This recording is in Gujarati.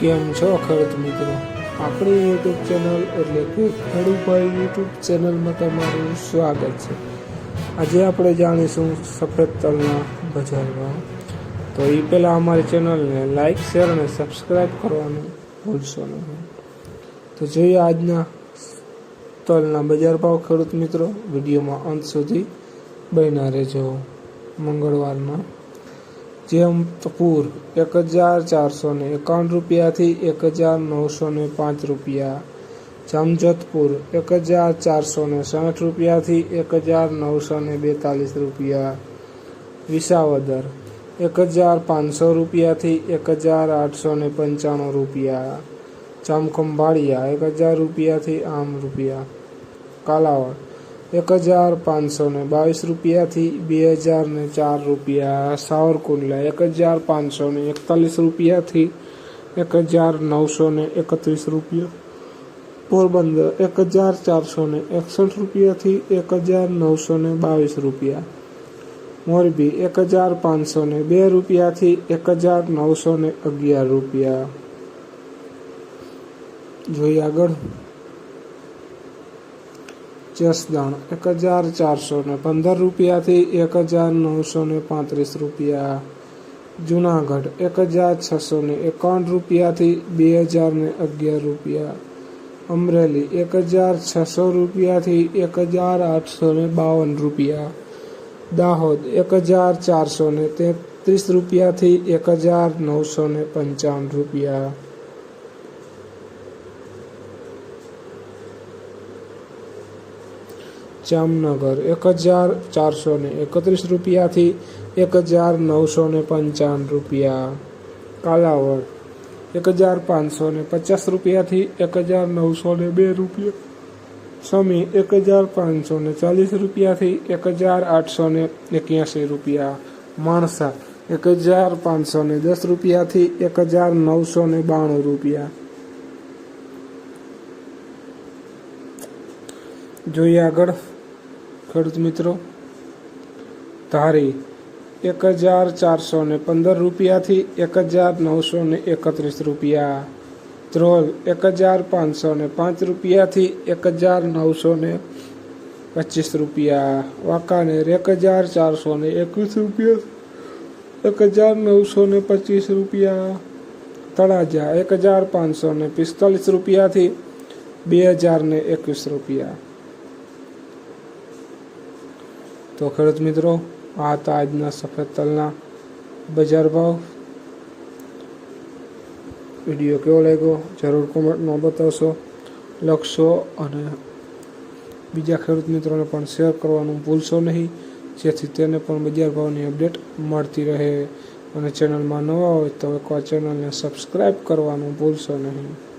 કેમ છો ખેડૂત મિત્રો? આપણી યુટ્યુબ ચેનલ એટલે કે ખેડૂતભાઈ યુટ્યુબ ચેનલમાં તમારું સ્વાગત છે. આજે આપણે જાણીશું સફેદ તલના બજારમાં. તો એ પહેલાં અમારી ચેનલને લાઈક શેર અને સબસ્ક્રાઈબ કરવાનું ભૂલશો નહીં. તો જોઈએ આજના તલના બજાર ભાવ ખેડૂત મિત્રો. વિડીયોમાં અંત સુધી બન્યા રહેજો. મંગળવારના જેમ તપૂર એક હજાર ચારસો ને એકાવન રૂપિયાથી એક હજાર નવસો ને પાંચ રૂપિયા. જામજોધપુર એક હજાર ચારસો ને સાઠ રૂપિયાથી એક હજાર નવસો ને બેતાલીસ રૂપિયા. વિસાવદર એક હજાર પાંચસો રૂપિયાથી એક હજાર આઠસો ને પંચાણું રૂપિયા. જામખંભાળિયા એક હજાર રૂપિયાથી આમ રૂપિયા. કાલાવડ એક હજાર પાંચસો ને બાવીસ રૂપિયાથી બે હજાર ને ચાર રૂપિયા. સાવરકુંડલા એક હજાર પાંચસો ને એકતાલીસ રૂપિયાથી એક હજાર નવસો ને એકત્રીસ રૂપિયા. પોરબંદર એક હજાર ચારસો ને એકસઠ રૂપિયાથી એક હજાર નવસો ને બાવીસ રૂપિયા. મોરબી એક હજાર પાંચસો ને બે રૂપિયાથી એક હજાર નવસો ને અગિયાર રૂપિયા. જોઈએ આગળ. જસદણ એક હજાર ચારસો ને પંદર રૂપિયાથી એક હજાર નવસો ને પાંત્રીસ રૂપિયા. જુનાગઢ, એક હજાર છસો ને એકાવન રૂપિયાથી બે હજાર ને અગિયાર રૂપિયા. અમરેલી, એક હજાર છસો રૂપિયાથી એક હજાર આઠસો ને બાવન રૂપિયા. દાહોદ, એક હજાર ચારસો ને તેત્રીસ રૂપિયાથી એક હજાર નવસો ને પંચાવન રૂપિયા. જામનગર એક હજાર ચારસો ને એકત્રીસ રૂપિયાથી એક હજાર નવસો ને પંચાવન રૂપિયા. કાલાવડ એક હજાર પાંચસો ને પચાસ રૂપિયાથી એક હજાર નવસો ને બે રૂપિયા. સમી એક હજાર પાંચસો ને ચાલીસ રૂપિયાથી એક હજાર આઠસો ને એક્યાસી રૂપિયા. માણસા એક હજાર પાંચસો ને દસ રૂપિયાથી એક હજાર નવસો ને બાણું રૂપિયા. જોઈએ આગળ ખેડૂત મિત્રો, ધારી એક હજાર ચારસો ને પંદર રૂપિયાથી એક હજાર નવસો ને એકત્રીસ રૂપિયા. ધ્રોલ એક હજાર પાંચસો ને પાંચ રૂપિયાથી એક હજાર નવસો ને પચીસ રૂપિયા. વાંકાનેર એક હજાર ચારસો ને એકવીસ રૂપિયા, એક હજાર નવસો ને પચીસ રૂપિયા. તળાજા એક હજાર પાંચસો ને પિસ્તાલીસ રૂપિયાથી બે હજાર ને એકવીસ રૂપિયા. તો ખેડૂત મિત્રો, આ હતા આજના સફેદ તલના બજાર ભાવ. વીડિયો કેવો લાગ્યો? જરૂર કોમેન્ટમાં બતાવશો. લખશો અને બીજા ખેડૂત મિત્રોને પણ શેર કરવાનું ભૂલશો નહીં, જેથી તેને પણ બજાર ભાવની અપડેટ મળતી રહે. અને ચેનલમાં નવા હોય તો એકવાર ચેનલને સબસ્ક્રાઈબ કરવાનું ભૂલશો નહીં.